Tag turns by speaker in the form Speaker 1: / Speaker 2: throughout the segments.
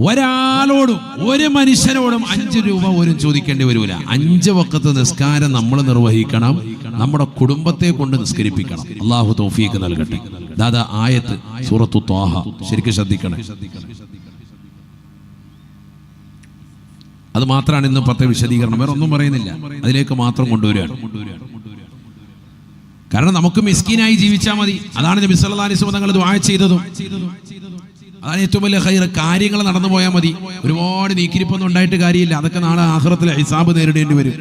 Speaker 1: ഒരാളോടും ഒരു മനുഷ്യനോടും അഞ്ച് രൂപ പോലും ചോദിക്കേണ്ടി വരില്ല അഞ്ച് വക്കത്ത് നിസ്കാരം നമ്മൾ നിർവഹിക്കണം നമ്മുടെ കുടുംബത്തെ കൊണ്ട് നിസ്കരിപ്പിക്കണം. അള്ളാഹു തോഫീക്ക് നൽകട്ടെ. ദാദാ ആയത്ത് സൂറത്തു ത്വാഹ. ശരിക്കും ശ്രദ്ധിക്കണേ. അത് മാത്രമാണ് ഇന്ന് പത്ത് വിശദീകരണം. വേറെ ഒന്നും പറയുന്നില്ല. അതിലേക്ക് മാത്രം കൊണ്ടുവരികയാണ്. കാരണം നമുക്ക് മിസ്കീനായി ജീവിച്ചാൽ മതി. അതാണ് നബി സല്ലല്ലാഹു അലൈഹി തങ്ങൾ ദുആ ചെയ്തതും. അതാണ് ഏറ്റവും വലിയ ഹൈർ കാര്യങ്ങൾ നടന്നു പോയാൽ മതി. ഒരുപാട് നീക്കിരിപ്പൊന്നും ഉണ്ടായിട്ട് കാര്യമില്ല. അതൊക്കെ നാളെ ആഹ്റത്തിൽ ഹിസാബ് നേരിടേണ്ടി വരും.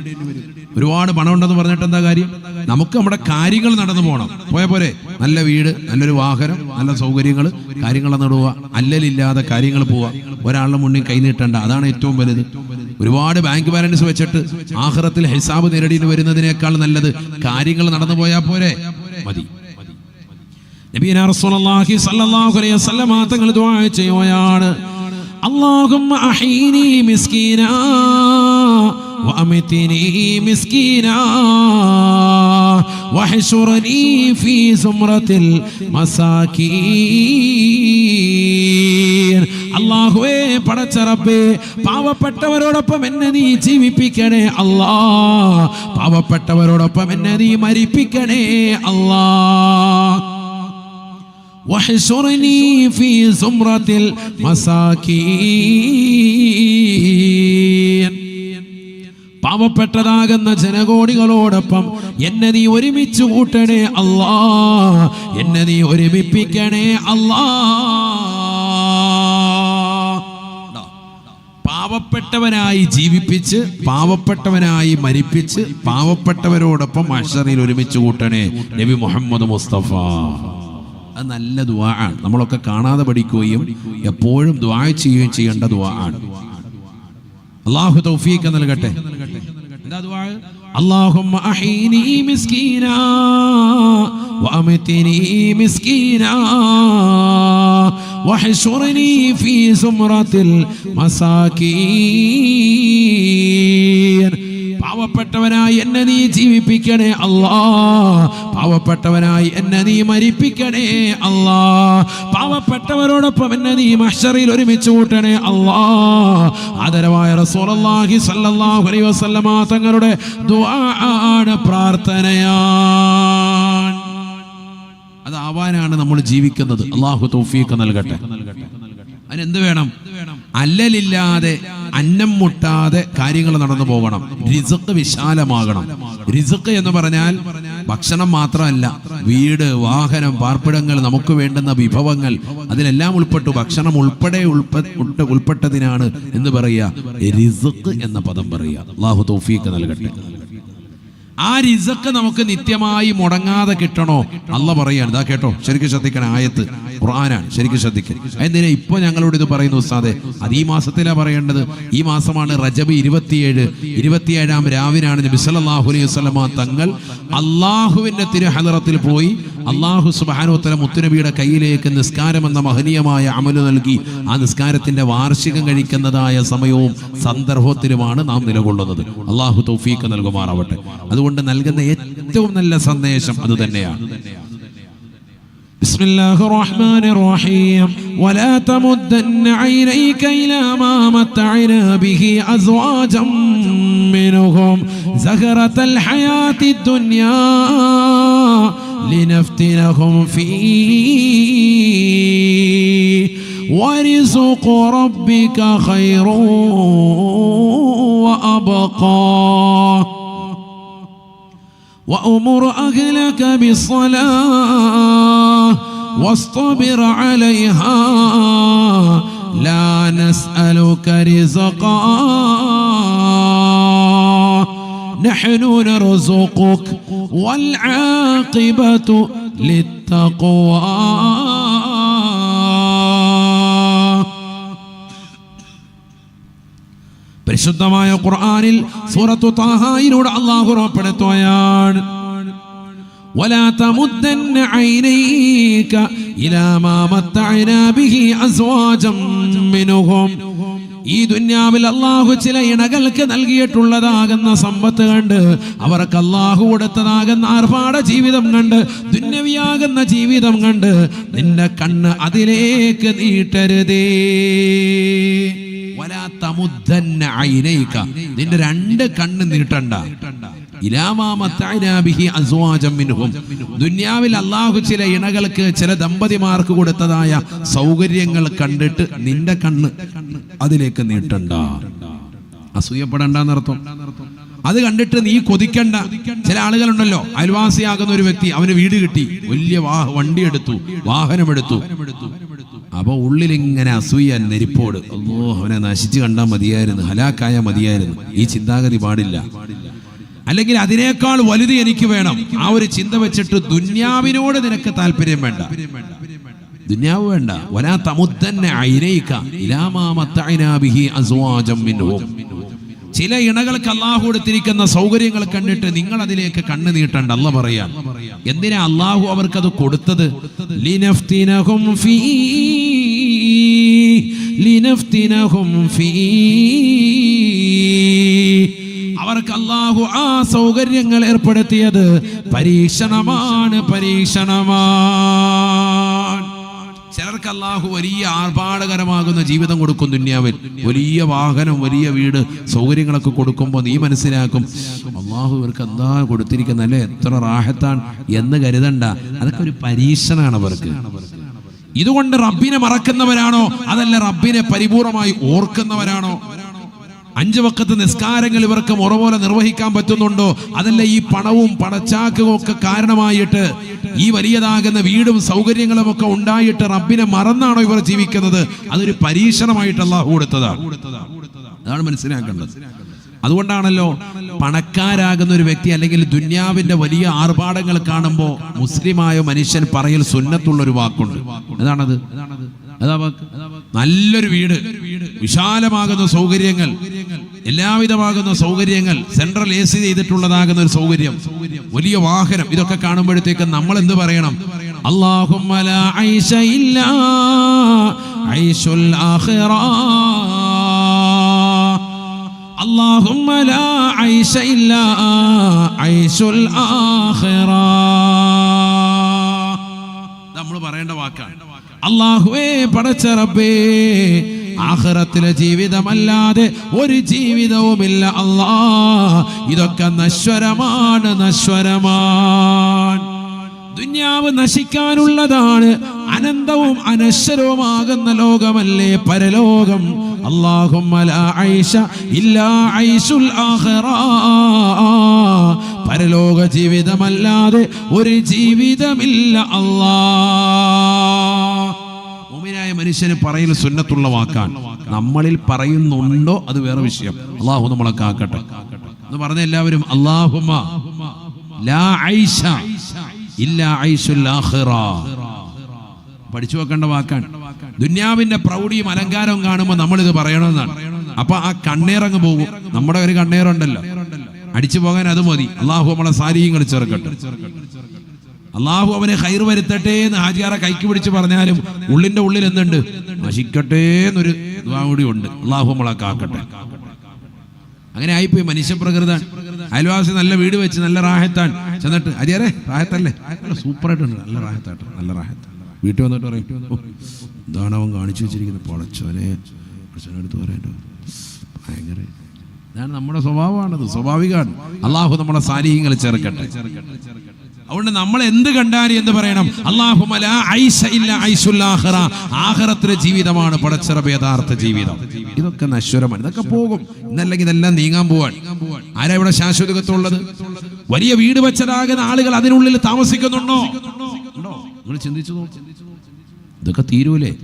Speaker 1: ഒരുപാട് പണം ഉണ്ടെന്ന് പറഞ്ഞിട്ട് എന്താ കാര്യം? നമുക്ക് നമ്മുടെ കാര്യങ്ങൾ നടന്നു പോകണം പോയ പോരെ. നല്ല വീട് നല്ലൊരു വാഹനം നല്ല സൗകര്യങ്ങൾ കാര്യങ്ങൾ നടുക അല്ലലില്ലാതെ കാര്യങ്ങൾ പോവുക ഒരാളുടെ മുന്നിൽ കൈനീട്ടേണ്ട അതാണ് ഏറ്റവും വലുത്. ഒരുപാട് ബാങ്ക് ബാലൻസ് വെച്ചിട്ട് ആഹ്റത്തിൽ ഹിസാബ് നേരിടേണ്ടി വരുന്നതിനേക്കാൾ നല്ലത് കാര്യങ്ങൾ നടന്നു പോയാൽ പോരെ. മതി. നബീന റസൂലുള്ളാഹി സ്വല്ലല്ലാഹു അലൈഹി വസല്ലമ തങ്ങൾ ദുആ ചെയ്യുകയാണ്. അല്ലാഹുമ്മ അഹീനി മിസ്കീന വഅമിതിനി മിസ്കീന വഹശുറനി ഫീ സുംറത്തിൽ മസാകീൻ. അല്ലാഹുവേ പടച്ച റബ്ബേ പാവപ്പെട്ടവരോടൊപ്പം എന്നെ നീ ജീവിപ്പിക്കണേ അല്ലാ. പാവപ്പെട്ടവരോടൊപ്പം എന്നെ നീ മരിപ്പിക്കണേ അല്ലാ. واحشرني في زمرة المساكين പാവപ്പെട്ടതാകുന്ന ജനകോടികളോടൊപ്പം എന്നെ നീ ഒരുമിച്ച് കൂട്ടണേ അല്ലാ എന്നെ നീ ഒരുമിപ്പിക്കണേ അല്ലാ പാവപ്പെട്ടവനായി ജീവിപ്പിച്ച് പാവപ്പെട്ടവനായി മരിപ്പിച്ച് പാവപ്പെട്ടവരോടൊപ്പം അഷറിൽ ഒരുമിച്ച് കൂട്ടണേ നബി മുഹമ്മദ് മുസ്തഫ അത് നല്ല ദുആ ആണ് നമ്മളൊക്കെ കാണാതെ പഠിക്കുകയും എപ്പോഴും ദുആ ചെയ്യുകയും ചെയ്യേണ്ട ദുആ ആണ് അള്ളാഹു തൗഫീഖ് നൽകട്ടെ എന്താ ദുആ اللهم أحيني مسكينا وأمتني مسكينا واحشرني في زمرة المساكين പാവപ്പെട്ടവനായി എന്നെ നീ ജീവിപ്പിക്കണേ അല്ലാ പാവപ്പെട്ടവനായി എന്നെ നീ മരിപ്പിക്കണേ അല്ലാ. പാവപ്പെട്ടവരോടൊപ്പം എന്നെ നീ മഷറിൽ ഒരുമിച്ച് കൂട്ടണേ അല്ലാ. ആദരവായ റസൂലുള്ളാഹി സ്വല്ലല്ലാഹു അലൈഹി വസല്ലമ തങ്ങളുടെ ആണ് പ്രാർത്ഥനയാണ് അതാവാനാണ് നമ്മൾ ജീവിക്കുന്നത്. അള്ളാഹു തൗഫീഖ് നൽകട്ടെ. അതിനെന്ത് വേണം? അല്ലലില്ലാതെ അന്നം മുട്ടാതെ കാര്യങ്ങൾ നടന്നു പോകണം റിസക്ക് വിശാലമാകണം. റിസക്ക് എന്ന് പറഞ്ഞാൽ ഭക്ഷണം മാത്രമല്ല വീട് വാഹനം പാർപ്പിടങ്ങൾ നമുക്ക് വേണ്ടുന്ന വിഭവങ്ങൾ അതിലെല്ലാം ഉൾപ്പെട്ടു ഭക്ഷണം ഉൾപ്പെടെ ഉൾപ്പെ ഉൾപ്പെ- ഉൾപ്പെട്ടതിനാണ് എന്ന് പറയുക എന്ന പദം പറയുക. അള്ളാഹു തൗഫീഖ് നൽകട്ടെ. ആ റിസക്ക് നമുക്ക് നിത്യമായി മുടങ്ങാതെ കിട്ടണോ? അല്ല പറയാണ്. ഇതാ കേട്ടോ. ശരിക്കും ശ്രദ്ധിക്കണം ആയത്ത്. ഖുർആനാണ്. ശരിക്കും ശ്രദ്ധിക്കണം. എന്തിനാ ഇപ്പൊ ഞങ്ങളോട് ഇത് പറയുന്നു ഉസ്താദെ? അത് ഈ മാസത്തിലാ പറയേണ്ടത്. ഈ മാസമാണ് റജബ് ഇരുപത്തിയേഴ്. ഇരുപത്തിയേഴാം രാവിനാണ് നബി സല്ലല്ലാഹു അലൈഹി വസല്ലമ തങ്ങൾ അള്ളാഹുവിന്റെ തിരുഹലറത്തിൽ പോയി അള്ളാഹു സുബാനോത്തല മുത്തുനബിയുടെ കയ്യിലേക്ക് നിസ്കാരം എന്ന മഹനീയമായ അമല് നൽകി ആ നിസ്കാരത്തിന്റെ വാർഷികം കഴിക്കുന്നതായ സമയവും സന്ദർഭത്തിലുമാണ് നാം നിലകൊള്ളുന്നത് അള്ളാഹു തൗഫീഖ് നൽകുമാറാവട്ടെ അതുകൊണ്ട് നൽകുന്ന ഏറ്റവും നല്ല സന്ദേശം അത് തന്നെയാണ് بسم الله الرحمن الرحيم ولا تمدن عينيك إلى ما متعنا به أزواجا منهم زهرة الحياة الدنيا لنفتنهم فيه. ورزق ربك خير وأبقى. وأمر أهلك بالصلاة واصطبر عليها. لا نسألك رزقا نحن نرزقك والعاقبة للتقوى പരിശുദ്ധമായ ഖുർആനിൽ സൂറത്തു താഹായിലൂടെ അള്ളാഹു ഉറപ്പെടുത്തുകയാണ് ولا تمدن عينيك إلى ما متعنا به أزواجا منهم ഈ ദുന്യാവിൽ അള്ളാഹു ചില ഇണകൾക്ക് നൽകിയിട്ടുള്ളതാകുന്ന സമ്പത്ത് കണ്ട് അവർക്ക് അള്ളാഹു കൊടുത്തതാകുന്ന ആർഭാട ജീവിതം കണ്ട് ദുന്യവിയാകുന്ന ജീവിതം കണ്ട് നിന്റെ കണ്ണ് അതിലേക്ക് നീട്ടരുതേ. നിന്റെ രണ്ട് കണ്ണ് നീട്ടണ്ട ദുന്യാവിൽ അള്ളാഹു ചില ഇണകൾക്ക് ചില ദമ്പതിമാർക്ക് കൊടുത്തതായ സൗകര്യങ്ങൾ കണ്ടിട്ട് നിന്റെ കണ്ണ് അതിലേക്ക് നീട്ടണ്ട. അസൂയപ്പെടണ്ടെന്നർത്ഥം അത് കണ്ടിട്ട് നീ കൊതിക്കണ്ട. ചില ആളുകളുണ്ടല്ലോ അയൽവാസിയാകുന്ന ഒരു വ്യക്തി അവന് വീട് കിട്ടി വലിയ വണ്ടി എടുത്തു വാഹനമെടുത്തു അപ്പൊ ഉള്ളിൽ ഇങ്ങനെ അസൂയ നെരിപ്പോട്. അവനെ നശിച്ചു കണ്ടാൽ മതിയായിരുന്നു ഹലാക്കായ മതിയായിരുന്നു. ഈ ചിന്താഗതി പാടില്ല. അല്ലെങ്കിൽ അതിനേക്കാൾ വലുത് എനിക്ക് വേണം. ആ ഒരു ചിന്ത വെച്ചിട്ട് ദുന്യാവിനോട് നിനക്ക് താല്പര്യം വേണ്ട. ദുന്യാവ് വേണ്ട. വലാ തമുത്തന്നെ ഐനൈക ഇലാമാ മത്തഅനാ ബിഹി അസ്വാജം മിൻഹും. ചില ഇണകൾക്ക് അള്ളാഹു കൊടുത്തിരിക്കുന്ന സൗകര്യങ്ങൾ കണ്ടിട്ട് നിങ്ങൾ അതിലേക്ക് കണ്ണു നീട്ടണ്ട. അല്ല പറയാ എന്തിനാ അള്ളാഹു അവർക്കത് കൊടുത്തത്? ലിനഫ്തിനഹും ഫീ ലിനഫ്തിനഹും ഫീ അവർക്ക് അള്ളാഹു ആ സൗകര്യങ്ങൾ ഏർപ്പെടുത്തിയത് പരീക്ഷണമാണ് പരീക്ഷണമാണ്. ചിലർക്ക് അള്ളാഹു വലിയ ആർഭാടകരമാകുന്ന ജീവിതം കൊടുക്കും ദുന്യാവിൽ. വലിയ വാഹനം വലിയ വീട് സൗകര്യങ്ങളൊക്കെ കൊടുക്കുമ്പോൾ നീ മനസ്സിലാക്കും അള്ളാഹു ഇവർക്ക് എന്താ കൊടുത്തിരിക്കുന്ന അല്ലേ? എത്ര റാഹത്താണ് എന്ന് കരുതണ്ട. അതൊക്കെ ഒരു പരീക്ഷണമാണ് അവർക്ക്. ഇതുകൊണ്ട് റബ്ബിനെ മറക്കുന്നവരാണോ? അതല്ല റബ്ബിനെ പരിപൂർണമായി ഓർക്കുന്നവരാണോ? അഞ്ചു വക്കത്ത് നിസ്കാരങ്ങൾ ഇവർക്ക് മുറ പോലെ നിർവഹിക്കാൻ പറ്റുന്നുണ്ടോ? അതല്ല ഈ പണവും പണച്ചാക്കും ഒക്കെ കാരണമായിട്ട് ഈ വലിയതാകുന്ന വീടും സൗകര്യങ്ങളും ഒക്കെ ഉണ്ടായിട്ട് റബ്ബിനെ മറന്നാണോ ഇവർ ജീവിക്കുന്നത്? അതൊരു പരീക്ഷണമായിട്ട് അള്ളാഹു കൊടുത്തതാണ്. അതാണ് മനസ്സിലാക്കേണ്ടത്. അതുകൊണ്ടാണല്ലോ പണക്കാരാകുന്ന ഒരു വ്യക്തി അല്ലെങ്കിൽ ദുന്യാവിന്റെ വലിയ ആർഭാടങ്ങൾ കാണുമ്പോൾ മുസ്ലിമായ മനുഷ്യൻ പറയൽ സുന്നത്തുള്ള ഒരു വാക്കുണ്ട്. അതാണത്. നല്ലൊരു വീട്. വിശാലമാകുന്ന സൗകര്യങ്ങൾ. എല്ലാവിധമാകുന്ന സൗകര്യങ്ങൾ സെൻട്രൽ എ സി ചെയ്തിട്ടുള്ളതാകുന്ന ഒരു സൗകര്യം. വലിയ വാഹനം. ഇതൊക്കെ കാണുമ്പോഴത്തേക്ക് നമ്മൾ എന്ത് പറയണം നമ്മൾ പറയേണ്ട വാക്കാണ്. അള്ളാഹുവേ പടച്ചറബേ റബ്ബേ ആഖിറത്തിലെ ജീവിതമല്ലാതെ ഒരു ജീവിതവുമില്ല. അല്ലാ ഇതൊക്കെ നശ്വരമാണ് നശ്വരമാണ്. ദുന്യാവ് നശിക്കാനുള്ളതാണ് അനന്തവും അനശ്വരവുമാകുന്ന ലോകമല്ലേ പരലോകം? പരലോക ജീവിതമല്ലാതെ ഒരു ജീവിതമില്ല. അല്ലാ. മുഅ്മിനായ മനുഷ്യന് പറയുന്ന സുന്നത്തുള്ള വാക്കാണ്. നമ്മളിൽ പറയുന്നുണ്ടോ അത് വേറെ വിഷയം. അള്ളാഹു നമ്മളെ കാക്കട്ടെ. എന്ന് പറഞ്ഞ എല്ലാവരും അള്ളാഹുമ ലാ ഐഷ പഠിച്ചു വെക്കേണ്ട വാക്കാണ്. ദുന്യാവിന്റെ പ്രൗഢിയും അലങ്കാരവും കാണുമ്പോൾ ഇത് പറയണമെന്നാണ്. അപ്പൊ ആ കണ്ണീറങ്ങ് പോകും. നമ്മുടെ ഒരു കണ്ണീറുണ്ടല്ലോ. അടിച്ചു പോകാൻ അത് മതി. അള്ളാഹു നമ്മളെ സാരിയും ചേർക്കട്ടെ അള്ളാഹു അവനെ ഹൈർ വരുത്തട്ടെ എന്ന് ഹാജിയാറെ കൈക്ക് പിടിച്ച് പറഞ്ഞാലും ഉള്ളിന്റെ ഉള്ളിൽ എന്തുണ്ട്? നശിക്കട്ടെ എന്നൊരു കൂടി ഉണ്ട്. അള്ളാഹു നമ്മളെ കാക്കട്ടെ. അങ്ങനെ ആയിപ്പോയി മനുഷ്യപ്രകൃതൻ. അയൽവാസി നല്ല വീട് വെച്ച് നല്ല റാഹത്താൻ ചെന്നിട്ട് അരിയറേ റാഹത്തല്ലേ? സൂപ്പറായിട്ടുണ്ട്. നല്ല റാഹത്തായിട്ട് നല്ല റാഹത്ത് വീട്ടിൽ വന്നിട്ട് പറയും എന്താണ് അവൻ കാണിച്ചു വെച്ചിരിക്കുന്നത്. പൊളച്ചോനെ അടുത്ത് പറയണ്ടോ? ഭയങ്കര ഇതാണ് നമ്മുടെ സ്വഭാവമാണത് സ്വാഭാവികമാണ്. അള്ളാഹു നമ്മളെ സാലിഹ്യങ്ങൾ ചേർക്കട്ടെ. അതുകൊണ്ട് നമ്മൾ എന്ത് കണ്ടാലും എന്ത് പറയണം? അള്ളാഹു ആഹ്റത്തിലെ ജീവിതമാണ് പടച്ചിറപ്പ് യഥാർത്ഥ ജീവിതം. ഇതൊക്കെ നശ്വരമാണ്. ഇതൊക്കെ പോകും. ഇന്നല്ലെങ്കിൽ ഇതെല്ലാം നീങ്ങാൻ പോവാൻ ആരാ ഇവിടെ ശാശ്വതത്വമുള്ളത് വലിയ വീട് വെച്ചതാകുന്ന ആളുകൾ അതിനുള്ളിൽ താമസിക്കുന്നുണ്ടോ? നിങ്ങൾ ചിന്തിച്ചു ഇതൊക്കെ തീരൂലേ?